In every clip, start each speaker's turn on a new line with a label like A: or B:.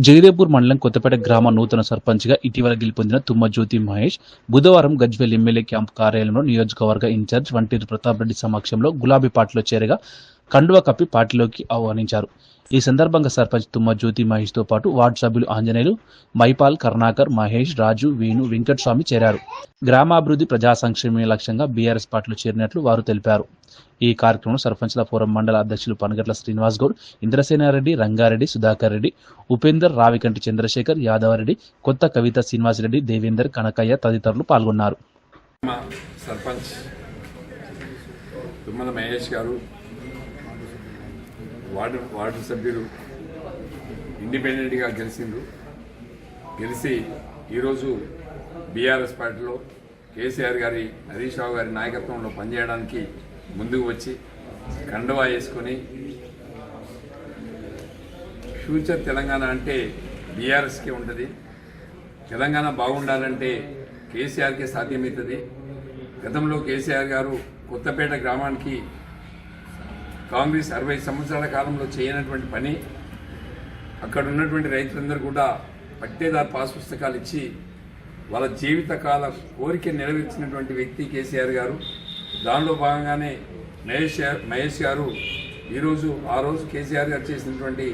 A: జగదేపూర్ మండలం కొత్తపేట గ్రామ నూతన సర్పంచ్గా ఇటీవల గెలుపొందిన తుమ్మ జ్యోతి మహేష్ బుధవారం గజ్వేల్ ఎమ్మెల్యే క్యాంపు కార్యాలయంలో నియోజకవర్గ ఇన్ఛార్జ్ వంటిరి ప్రతాప్ రెడ్డి సమక్షంలో గులాబీ పార్టీలో చేరగా కండువ కప్పి పార్టీలోకి ఆహ్వానించారు. ఈ సందర్భంగా సర్పంచ్ తుమ్మ జ్యోతి మహేష్తో పాటు వార్డు సభ్యులు ఆంజనేయులు మైపాల్ కరుణాకర్ మహేష్ రాజు వేణు వెంకటస్వామి చేరారు. గ్రామాభివృద్ధి ప్రజా సంక్షేమమే లక్ష్యంగా బీఆర్ఎస్ పార్టీలో చేరినట్లు వారు తెలిపారు. ఈ కార్యక్రమంలో సర్పంచ్ల ఫోరం మండల అధ్యక్షులు పనగట్ల శ్రీనివాస్ గౌడ్ ఇంద్రసేనారెడ్డి రంగారెడ్డి సుధాకర్ రెడ్డి ఉపేందర్ రావికంటి చంద్రశేఖర్ యాదవరెడ్డి కొత్త కవిత శ్రీనివాసరెడ్డి దేవేందర్ కనకయ్య తదితరులు పాల్గొన్నారు.
B: సర్పంచ్ తుమ్మల మహేష్ గారు వార్డు వార్డు సభ్యులు ఇండిపెండెంట్గా గెలిచిండ్రు. గెలిచి ఈరోజు బీఆర్ఎస్ పార్టీలో కేసీఆర్ గారి హరీష్ రావు గారి నాయకత్వంలో పనిచేయడానికి ముందుకు వచ్చి కండవా వేసుకొని ఫ్యూచర్ తెలంగాణ అంటే బీఆర్ఎస్కే ఉంటుంది. తెలంగాణ బాగుండాలంటే కేసీఆర్కే సాధ్యమవుతుంది. గతంలో కేసీఆర్ గారు కొత్తపేట గ్రామానికి కాంగ్రెస్ అరవై సంవత్సరాల కాలంలో చేయనటువంటి పని అక్కడ ఉన్నటువంటి రైతులందరూ కూడా పట్టేదారు పాస్ పుస్తకాలు ఇచ్చి వాళ్ళ జీవితకాల కోరిక నెరవేర్చినటువంటి వ్యక్తి కేసీఆర్ గారు. దానిలో భాగంగానే మహేష్ గారు- మహేష్ గారు ఈరోజు ఆ రోజు కేసీఆర్ గారు చేసినటువంటి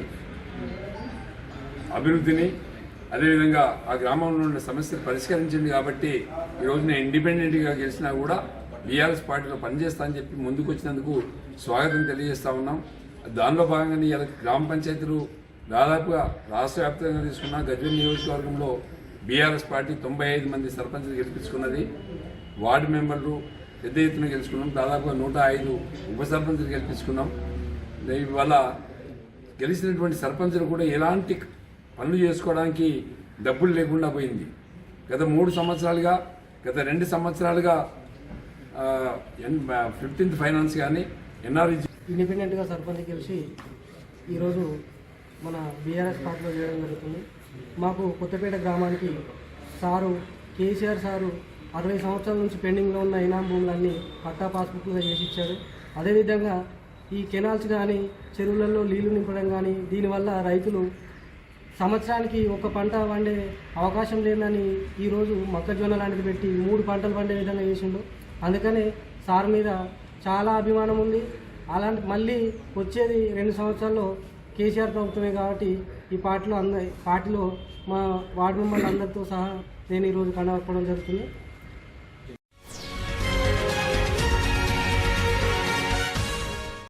B: అభివృద్ధిని అదేవిధంగా ఆ గ్రామంలో ఉన్న సమస్యలు పరిష్కరించింది కాబట్టి ఈరోజు నేను ఇండిపెండెంట్గా గెలిచినా కూడా బీఆర్ఎస్ పార్టీలో పనిచేస్తా అని చెప్పి ముందుకు వచ్చినందుకు స్వాగతం తెలియజేస్తా ఉన్నాం. దానిలో భాగంగానే ఇలా గ్రామ పంచాయతీలు దాదాపుగా రాష్ట్ర వ్యాప్తంగా తీసుకున్న గజ్వేల్ నియోజకవర్గంలో బీఆర్ఎస్ పార్టీ తొంభై ఐదు మంది సర్పంచ్లు గెలిపించుకున్నది. వార్డు మెంబర్లు పెద్ద ఎత్తున గెలుచుకున్నాం. దాదాపుగా నూట ఐదు ఉప సర్పంచులు గెలిపించుకున్నాం. ఇవాళ గెలిచినటువంటి సర్పంచులు కూడా ఎలాంటి పనులు చేసుకోవడానికి డబ్బులు లేకుండా పోయింది. గత మూడు సంవత్సరాలుగా గత రెండు సంవత్సరాలుగా ఫిఫ్టీన్త్ ఫైనాన్స్ కానీ ఎన్ఆర్ఈ
C: ఇండిపెండెంట్గా సర్పంచ్ గెలిచి ఈరోజు మన బీఆర్ఎస్ పార్టీలో చేయడం జరుగుతుంది. మాకు కొత్తపేట గ్రామానికి సారు కేసీఆర్ సారు అరవై సంవత్సరాల నుంచి పెండింగ్లో ఉన్న ఇనాం భూములన్నీ పట్టా పాస్బుక్లుగా చేసి ఇచ్చారు అదేవిధంగా ఈ కెనాల్స్ కానీ చెరువులలో నీళ్ళు నింపడం కానీ దీనివల్ల రైతులు సంవత్సరానికి ఒక పంట పండే అవకాశం లేదని ఈరోజు మొక్కజొన్న లాంటిది పెట్టి మూడు పంటలు పండే విధంగా చేసిండు. అందుకని సార్ మీద చాలా అభిమానం ఉంది. అలాంటి మళ్ళీ వచ్చేది రెండు సంవత్సరాల్లో కేసీఆర్ ప్రభుత్వమే కాబట్టి ఈ పార్టీలో అంద పార్టీలో మా వార్డు మెంబర్లు అందరితో సహా నేను ఈరోజు కనబడడం జరుగుతుంది.